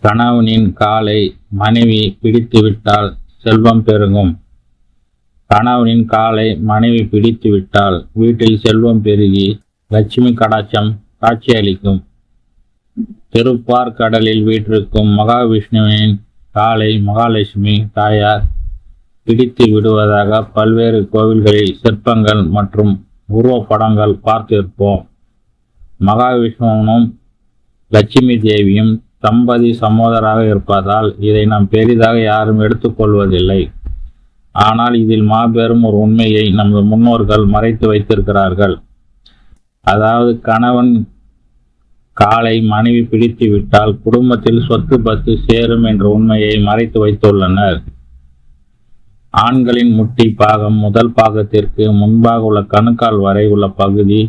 கணவனின் காலை மனைவி பிடித்துவிட்டால் செல்வம் பெருகும். கணவனின் காலை மனைவி பிடித்துவிட்டால் வீட்டில் செல்வம் பெருகி லட்சுமி கடாட்சம் காட்சியளிக்கும். திருப்பார் கடலில் வீற்றிருக்கும் மகாவிஷ்ணுவின் காலை மகாலட்சுமி தாயார் பிடித்து விடுவதாக பல்வேறு கோவில்களில் சிற்பங்கள் மற்றும் உருவப்படங்கள் பார்த்திருப்போம். மகாவிஷ்ணுவனும் லட்சுமி தேவியும் தம்பதி சமோதராக இருப்பதால் இதை நாம் பெரிதாக யாரும் எடுத்துக்கொள்வதில்லை. ஆனால் இதில் மாபெரும் ஒரு உண்மையை நமது முன்னோர்கள் மறைத்து வைத்திருக்கிறார்கள். அதாவது கணவன் காலை மனைவி பிடித்து விட்டால் குடும்பத்தில் சொத்து பத்து சேரும் என்ற உண்மையை மறைத்து வைத்துள்ளனர். ஆண்களின் முட்டி பாகம் முதல் பாகத்திற்கு முன்பாக உள்ள கணுக்கால் வரை உள்ள பகுதி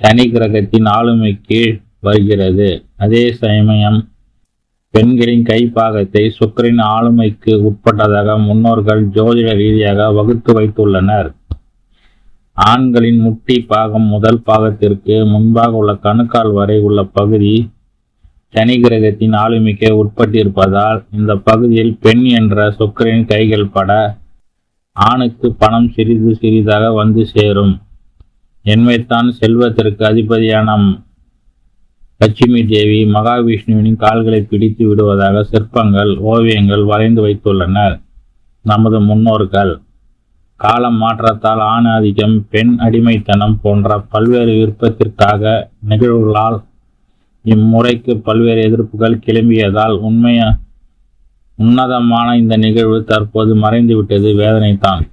சனி கிரகத்தின் ஆளுமை கீழ் வருகிறது. அதே சமயம் பெண்களின் கை பாகத்தை சுக்கரின் ஆளுமைக்கு உட்பட்டதாக முன்னோர்கள் ஜோதிட ரீதியாக வகுத்து வைத்துள்ளனர். ஆண்களின் முட்டி பாகம் முதல் பாகத்திற்கு முன்பாக உள்ள கணுக்கால் வரை உள்ள பகுதி சனி கிரகத்தின் ஆளுமைக்கு உட்பட்டிருப்பதால் இந்த பகுதியில் பெண் என்ற சுக்கரின் கைகள் பட ஆணுக்கு பணம் சிறிது சிறிதாக வந்து சேரும். என்மைத்தான் செல்வத்திற்கு அதிபதியான லட்சுமி தேவி மகாவிஷ்ணுவின் கால்களை பிடித்து விடுவதாக சிற்பங்கள் ஓவியங்கள் வரைந்து வைத்துள்ளனர். நமது முன்னோர்கள். காலம் மாற்றத்தால் ஆண் ஆதிக்கம் பெண் அடிமைத்தனம் போன்ற பல்வேறு விருப்பத்திற்காக நிகழ்வுகளால் இம்முறைக்கு பல்வேறு எதிர்ப்புகள் கிளம்பியதால் உண்மைய உன்னதமான இந்த நிகழ்வு தற்போது மறைந்துவிட்டது வேதனைதான்.